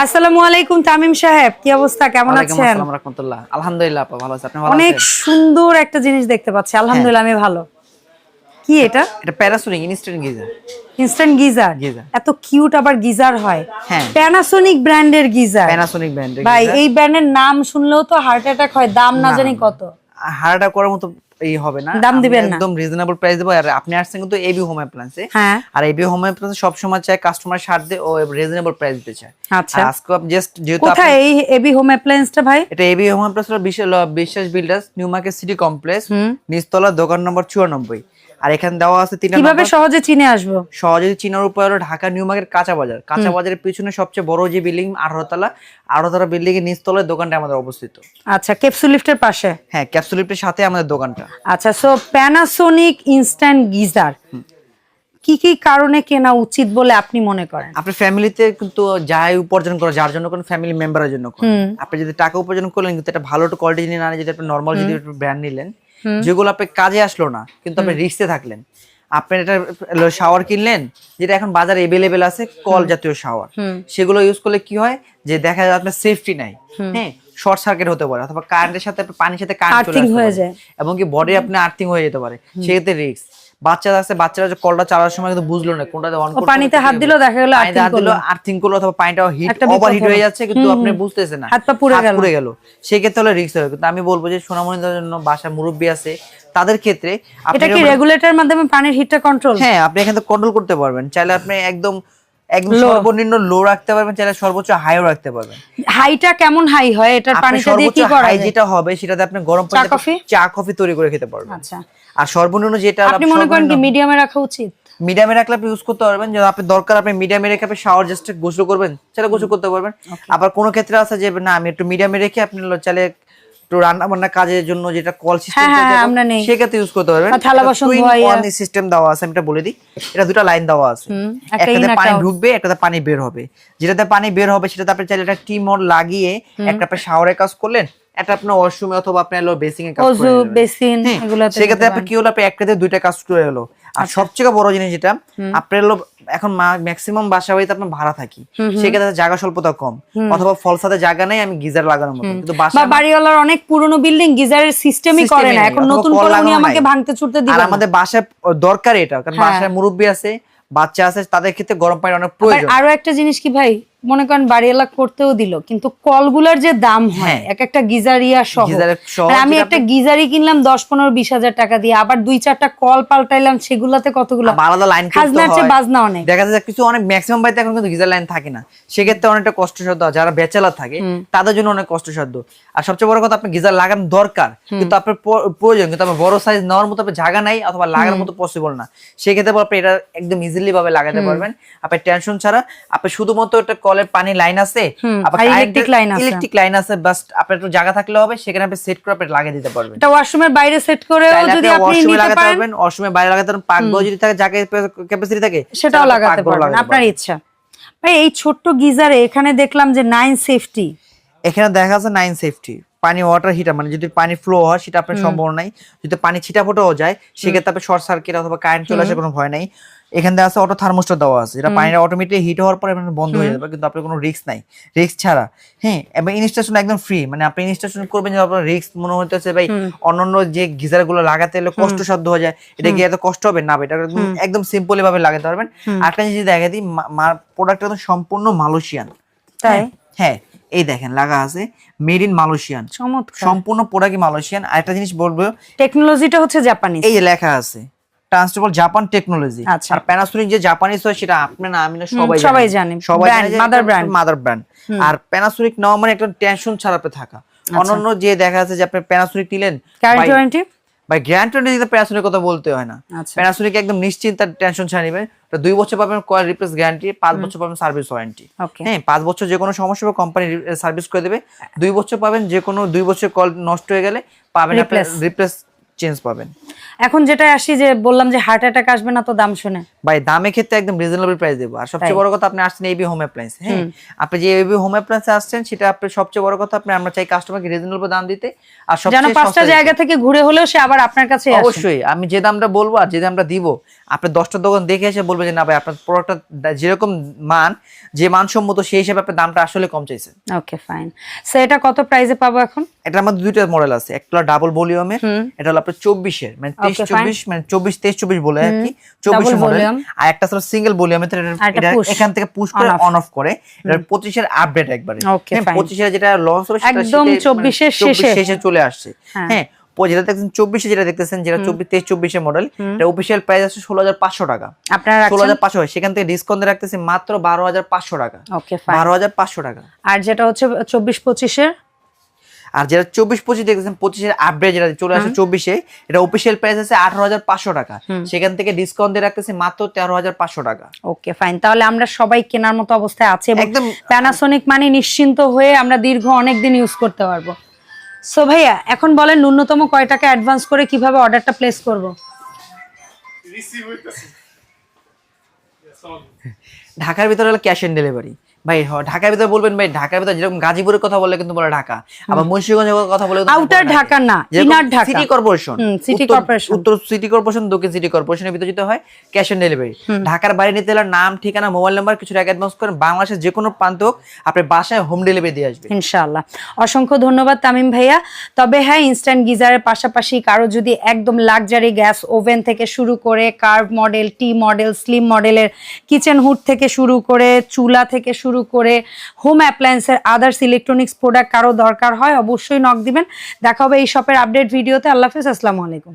আসসালামু আলাইকুম তামিম সাহেব কি অবস্থা? কেমন আছেন? আলহামদুলিল্লাহ আপা ভালো আছি। আপনি ভালো অনেক সুন্দর একটা জিনিস দেখতে পাচ্ছি। আলহামদুলিল্লাহ আমি ভালো। কি এটা? এটা Panasonic instant geyser. Instant geyser. এত কিউট আবার গিজার হয়। হ্যাঁ। প্যানাসোনিক ব্র্যান্ডের গিজার। প্যানাসোনিক ব্র্যান্ডের ভাই এই ব্র্যান্ডের নাম শুনলেও তো হার্ট অ্যাটাক হয় দাম না জানি কত। হারাটা করার মতো এই হবে না। দাম দিবেন না। একদম রিজনেবল প্রাইস দেবো। আর আপনি আসছেন কিন্তু এবি হোম অ্যাপ্লায়েন্সে হ্যাঁ। আর এবি হোম অ্যাপ্লায়েন্স সব সময় চায় কাস্টমার সাথে ও রিজনেবল প্রাইস দিতে চায়। আচ্ছা। আজকে জাস্ট যেহেতু আপনি- কোথায় এই এবি হোম অ্যাপ্লায়েন্সটা ভাই? এটা AB home appliance Biswas builders new market city complex. নিচতলা দোকান নম্বর চুরানব্বই আর এখানে দেওয়া আছে তিন কীভাবে সহজে চিনে আসব? সহজে চিনার উপায় হলো ঢাকা নিউ মার্কেট কাঁচা বাজার। কাঁচা বাজারের পিছনে সবচেয়ে বড় যে বিল্ডিং আঠারোতলা আঠারোতলা বিল্ডিং এর নিচতলায় দোকানটা আমাদের অবস্থিত। আচ্ছা ক্যাপসুল লিফটের পাশে? হ্যাঁ ক্যাপসুলিপের সাথে আমাদের দোকানটা। আচ্ছা সো প্যানাসোনিক ইনস্ট্যান্ট গিজার কি কি কারণে কেনা উচিত বলে আপনি মনে করেন? আপনার ফ্যামিলিতে কিন্তু যাই উপার্জন করা যার জন্য কোন ফ্যামিলি মেম্বারের জন্য। আপনি যদি টাকা উপার্জন করলেন কিন্তু একটা ভালো কোয়ালিটি নিয়ে না যদি আপনি নর্মাল যদি ব্র্যান্ড নিলেন যেগুলো আপনি কাজে আসলো না কিন্তু আপনি রিস্কে থাকলেন। আপনি এটা শাওয়ার কিনলেন যেটা এখন বাজারে এভেলেবেল আছে কল জাতীয় শাওয়ার সেগুলো ইউজ করলে কি হয়? যে দেখা যায় আপনার সেফটি নাই। হ্যাঁ শর্ট সার্কিট হতে পারে অথবা কারেন্টের সাথে পানির সাথে কারেন্ট চলে আসতে পারে। এবং কি বডি আপনি আর্থিং হয়ে যেতে পারে। সেক্ষেত্রে রিস্ক বাচ্চারা আছে বাচ্চারা যে কলটা চালানোর সময় কিন্তু বুঝলো না কোনটা অন পানিতে হাত দিলেও দেখা গেল হাত দিলো আর্থিং করল অথবা পানিটা হিট ওভার হিট হয়ে যাচ্ছে কিন্তু আপনি বুঝতেছেন না। হাত পা পুড়ে গেল। পুড়ে গেল। সেক্ষেত্রে হলে রিস্ক হবে কিন্তু আমি বলব যে সোনামণিদের জন্য বাসায় মুরব্বী আছে তাদের ক্ষেত্রে আপনি এটা কি রেগুলেটরের মাধ্যমে পানির হিটটা কন্ট্রোল হ্যাঁ আপনি এখানে কন্ট্রোল করতে পারবেন। চাইলে আপনি একদম একদম সর্বনিম্ন লো রাখতে পারবেন চাইলে সর্বোচ্চ হাইও রাখতে পারবেন। হাইটা কেমন হাই হয়? এটার আপনি পানিটা দিয়ে সর্বোচ্চ কি করা যায়? যেটা হবে সেটাতে আপনি গরম পানিতে আপনি কফি? চা কফি তৈরি করে খেতে পারবেন। আচ্ছা। আর সর্বনিম্ন যেটা আপনি মনে করেন কি মিডিয়ামে রাখা উচিত? মিডিয়ামে রাখলে আপনি ইউজ করতে পারবেন। যদি আপনি দরকার আপনি মিডিয়ামে রেখে আপনি শাওয়ার জাস্ট গোসল করবেন সেটা গোসল করতে পারবেন। আবার কোনো ক্ষেত্রে আছে যে না আমি একটু মিডিয়ামে রেখে আপনি চাইলে রান্না বান্না কাজের জন্য যেটা কল সিস্টেম হ্যাঁ, হ্যাঁ, নেই। সেক্ষেত্রে ইউজ করতে পারবেন। থালা বাসন ধোয়া সিস্টেম দেওয়া আছে আমি এটা বলে দিই। এটা দুটো লাইন দেওয়া আছে। একটাতে পানি ঢুকবে একটাতে পানি বের হবে। যেটাতে পানি বের হবে সেটাতে আপনি চাইলে একটা টিমর লাগিয়ে একটা আপনি শাওয়ারের কাজ করলেন একটা আপনি ওয়াশরুমে অথবা আপনি হলো বেসিং এর কাজ করে অজু নেবেন। বেসিন হ্যাঁ, এগুলোতে সেক্ষেত্রে আপনি কি হলো আপনি একটাতে দুইটা কাজ করে হলো আর আচ্ছা। সবচেয়ে বড় জিনিস যেটা আপনার এখন ম্যাক্সিমাম বাসা বাড়িতে আপনার ভাড়া থাকি। সেক্ষেত্রে জায়গা স্বল্পতা কম। অথবা ফলসাতে জায়গা নেই আমি গিজার লাগানোর মতো কিন্তু বাসা বাড়িওয়ালার অনেক পুরনো বিল্ডিং গিজারের সিস্টেমই করে না। এখন নতুন করে উনি আমাকে ভাঙতে ছুটতে আর দিবেন না। আমাদের বাসায় দরকার এটা কারণ হ্যাঁ। বাসায় মুরব্বী আছে বাচ্চা আছে তাদের ক্ষেত্রে গরম পানি অনেক প্রয়োজন। আরও একটা জিনিস কি ভাই? মনে করেন বাড়িওয়ালা করতেও দিল কিন্তু কলগুলার যে দাম হয় হ্যাঁ। এক একটা গিজারিয়া সহ। আমি একটা গিজারি কিনলাম দশ পনেরো বিশ হাজার টাকা দিয়ে আবার দুই চারটা কল পাল্টাইলাম সেগুলাতে কতগুলো আলাদা লাইন করতে খাজনার চেয়ে বাজনা অনেক। দেখা যায় কিছু অনেক ম্যাক্সিমাম বাড়িতে এখন কিন্তু গিজার লাইন থাকে না। সেক্ষেত্রে অনেকটা কষ্টসাধ্য হয়। যারা থাকে তাদের জন্য অনেক কষ্টসাধ্য। আর সবচেয়ে বড় কথা আপনি গিজার লাগানো দরকার কিন্তু আপনার প্রয়োজন কিন্তু আপনার বড় সাইজ নেওয়ার মতো আপনার জায়গা নাই অথবা লাগানোর মতো পসিবল না। সেক্ষেত্রে আপনি এটা একদম ইজিলি ভাবে লাগাতে পারবেন। আপনার টেনশন ছাড়া আপনি শুধুমাত্র একটা কলের পানি লাইন আছে আছে। ইলেকট্রিক লাইন আছে বাস আপনার একটু জায়গা থাকলে হবে সেখানে আপনি সেট করে আপনি লাগিয়ে দিতে পারবেন। এটা ওয়াশরুমের বাইরে সেট চাইলে যদি আপনি নিতে লাগাতে পারেন। পারবেন ওয়াশরুমে বাইরে লাগাতে পারবেন পাকঘর যদি থাকে জায়গা ক্যাপাসিটি থাকে সেটাও লাগাতে পারবেন আপনার ইচ্ছা। ভাই এই ছোট্ট গিজারে এখানে দেখলাম যে নাইন সেফটি এখানে দেখা যাচ্ছে নাইন সেফটি পানি ওয়াটার হিটার মানে যদি পানি ফ্লো হয় সেটা আপনার সম্ভাবনা নাই। যদি পানি ছিটা ফোটাও যায় সেক্ষেত্রে আপনার শর্ট সার্কিট অথবা কারেন্ট চলে আসার কোনো ভয় নাই। এখানে দেখা আছে অটো থার্মোস্টার দেওয়া আছে। এটা পানিটা অটোমেটিক হিট হওয়ার পরে মানে বন্ধ হয়ে যাবে কিন্তু আপনার কোনো রিস্ক নাই। রিস্ক ছাড়া। হ্যাঁ এবং ইনস্টলেশন একদম ফ্রি মানে আপনি ইনস্টলেশন করবেন যে আপনার রিস্ক মনে হতেছে ভাই অন্যান্য যে গিজারগুলো লাগাতে হলে কষ্টসাধ্য হয়ে যায়। এটা গিয়ে এত কষ্ট হবে? না এটা একদম সিম্পলি ভাবে লাগাতে পারবেন। আরেকটা জিনিস দেখা দিই প্রোডাক্ট একদম সম্পূর্ণ মালয়েশিয়ান। তাই? হ্যাঁ এই দেখেন লাগা আছে। মেড ইন মালয়েশিয়ান সম্পূর্ণ প্রোডাক্ট মালয়েশিয়ান। আরেকটা জিনিস বলব টেকনোলজিটা হচ্ছে জাপানিজ এই লেখা আছে। ট্রান্সটেবল জাপান টেকনোলজি আচ্ছা। আর প্যানাসোনিক যে জাপানিজ হয় সেটা আপনি না আমি না সবাই সবাই জানে। সবাই mother brand। মাদার ব্র্যান্ড আর প্যানাসোনিক নেওয়া মানে একটা টেনশন ছাড়াতে থাকা অন্যান্য যে দেখা যাচ্ছে যে আপনি প্যানাসোনিক নিলেন গ্যারান্টি ওয়ারেন্টি ভাই গ্যারান্টি দিতে প্যানাসোনিক কথা বলতে হয় না আচ্ছা। প্যানাসোনিক একদম নিশ্চিন্ত টেনশন ছাড়া নেবেন দুই বছর পাবেন কয়েল রিপ্লেস গ্যারান্টি পাঁচ বছর পাবেন সার্ভিস ওয়ারেন্টি. হ্যাঁ পাঁচ বছর যে কোনো সমস্যা হবে কোম্পানি সার্ভিস করে দেবে দুই বছর পাবেন যে কোনো দুই বছর কল নষ্ট হয়ে গেলে পাবেন। রিপ্লেস চেঞ্জ পাবেন। এখন যেটা আসি যে বললাম যে হার্ট অ্যাটাক আসবে না তো দাম শুনে। ভাই দামের ক্ষেত্রে একদম রিজনেবল প্রাইস দেবো। আর সবচেয়ে বড় কথা আপনি আসছেন এবি হোম অ্যাপ্লায়েন্স হ্যাঁ? আপনি যে এবি হোম অ্যাপ্লায়েন্স আসছেন সেটা আপনি সবচেয়ে বড় কথা আপনি আমরা চাই কাস্টমারকে রিজনেবল দাম দিতে। আর যেন পাঁচটা জায়গা থেকে ঘুরে হলেও সে আবার আপনার কাছে অবশ্যই আমি যে দামটা বলব আর যে দামটা দিব আপনি দশটা দোকান দেখে এসে বলবেন যে না ভাই আপনার প্রোডাক্টটা যেরকম মান যে মানসম্মত সেই হিসাবে আপনার দামটা আসলে কম চাইছেন। ওকে ফাইন সো এটা কত প্রাইসে পাবো এখন? এটার আমাদের দুইটা মডেল আছে একটা ডাবল ভলিউমের। এটা হলো আপনার চব্বিশের মানে তেইশ চব্বিশ মানে চব্বিশ তেইশ চব্বিশ বলে আর কি। চব্বিশ মডেল আর একটা ছিল সিঙ্গেল এখান থেকে পুশ করে অন অফ করে। পঁচিশের আপডেট একবারে। পঁচিশের যেটা হবে একদম শীতে- 24 এর 24 শেষে। চলে আসছে। হ্যাঁ। হ্যাঁ যেটা দেখছেন চব্বিশে যেটা দেখতেছেন যেটা চব্বিশ তেইশ চব্বিশের মডেল এটা অফিসিয়াল প্রাইস আছে ষোলো হাজার পাঁচশো টাকা। আপনারা ষোলো হাজার পাঁচশো সেখান থেকে ডিসকাউন্ট রাখতেছি মাত্র বারো হাজার পাঁচশো টাকা। বারো হাজার পাঁচশো টাকা। আর যেটা হচ্ছে চব্বিশ পঁচিশের? আর যেটা চব্বিশ পঁচিশ দেখতেছেন পঁচিশের আপডেট যেটা চলে আসে চব্বিশে এটা অফিসিয়াল প্রাইস আছে আঠারো হাজার পাঁচশো টাকা। সেখান থেকে ডিসকাউন্ট দিয়ে রাখতেছে মাত্র তেরো হাজার পাঁচশো টাকা। ওকে ফাইন তাহলে আমরা সবাই কেনার মতো অবস্থায় আছে একদম। প্যানাসোনিক মানে নিশ্চিন্ত হয়ে আমরা দীর্ঘ অনেক দিন ইউজ করতে পারব। সো ভাইয়া এখন বলেন ন্যূনতম কয় টাকা অ্যাডভান্স করে কীভাবে অর্ডারটা প্লেস করব? ঢাকার ভিতরে হলো ক্যাশ অন ডেলিভারি ভাই ঢাকার ভিতরে বলবেন ভাই ঢাকার ভিতরে যেরকম গাজীপুরের কথা বলে কিন্তু বলে ঢাকা আবার মুন্সিগঞ্জের কথা বলে Outer ঢাকা। না, inner Dhaka. City corporation city corporation। উত্তর সিটি কর্পোরেশন দক্ষিণ সিটি কর্পোরেশনের ভিতরে যেতে হয় ক্যাশ অন ডেলিভারি ঢাকার বাইরে নিতে হলে নাম ঠিকানা মোবাইল নাম্বার কিছু টাকা অ্যাডভান্স করেন বাংলাদেশের যে কোনো প্রান্ত হোক আপনি বাসায় হোম ডেলিভারি দিয়ে আসবে ইনশাআল্লাহ। অসংখ্য ধন্যবাদ তামিম ভাইয়া। তবে হ্যাঁ ইনস্ট্যান্ট গিজারের পাশাপাশি কারও যদি একদম লাক্সারি গ্যাস ওভেন থেকে শুরু করে curve model T model slim মডেলের কিচেন হুড থেকে শুরু করে চুলা থেকে শুরু করে হোম অ্যাপ্লায়েন্সের আদার্স ইলেকট্রনিক্স প্রোডাক্ট কারও দরকার হয়, অবশ্যই নক দিবেন। দেখা হবে এই শপের আপডেট ভিডিওতে আল্লাহ হাফিজ, আসসালামু আলাইকুম।